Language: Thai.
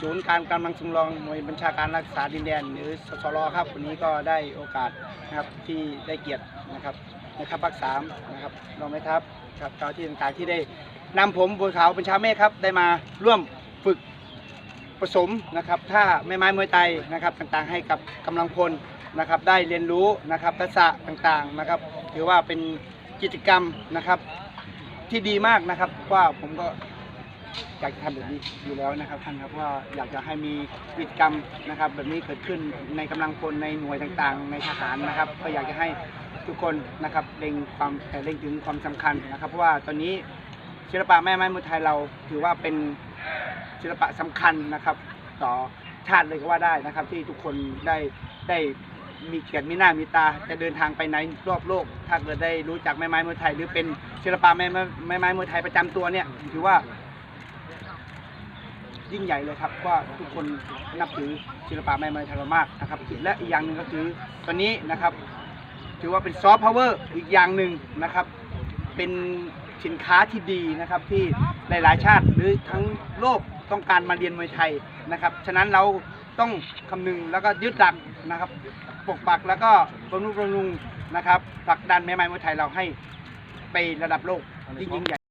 ศูนย์การกำลังสำรองหน่วยบัญชาการรักษาดินแดน หรือสสรครับวันนี้ก็ได้โอกาสนะครับที่ได้เกียรตินะครับนะครับภาคสามนะครับรองแม่ทัพครับเจ้าที่ต่างๆที่ได้นำผมบนเขาวบัญชาเมฆครับได้มาร่วมฝึกผสมนะครับท่าแม่ไม้มวยไทยนะครับต่างๆ ให้กับกำลังพลนะครับได้เรียนรู้นะครับทักษะต่างๆนะครับ ถือว่าเป็นกิจกรรมนะครับที่ดีมากนะครับว่าผมก็ อยากจะทำแบบนี้อยู่แล้วนะครับท่านครับว่าอยากจะให้มีกิจกรรมนะครับ แบบนี้เกิดขึ้นในกำลังพลในหน่วยต่างๆ ในทหารนะครับ ก็อยากจะให้ทุกคนนะครับเล็งความเอ่อเล็งถึงความสำคัญนะครับเพราะว่าตอนนี้ศิลปะแม่ไม้มวยไทยเราถือว่าเป็นศิลปะสำคัญนะครับ ต่อชาติเลยก็ว่าได้นะครับ ที่ทุกคนได้ได้มีเกียรติมีหน้ามีตาจะเดินทางไปไหนรอบโลก ถ้าเกิดได้รู้จักแม่ไม้มวยไทย หรือเป็นศิลปะแม่ไม้แม่ไม้มวยไทยประจำตัวเนี่ยถือว่า ยิ่งใหญ่เลยครับว่าทุกคนนับถือศิลปะแม่ไม้ไทยเรามากนะครับและอีกอย่างหนึ่งก็คือตอนนี้นะครับ ถือว่าเป็นซอฟต์พาวเวอร์อีกอย่างหนึ่งนะครับ เป็นสินค้าที่ดีนะครับที่หลายๆ ชาติหรือทั้งโลกต้องการมาเรียนมวยไทยนะครับฉะนั้นเราต้องคำนึงแล้วก็ยึดหลักนะครับปกปักแล้วก็บำรุงบำรุงนะครับผลักดันแม่ไม้มวยไทยเราให้ไประดับโลกยิ่งยิ่งใหญ่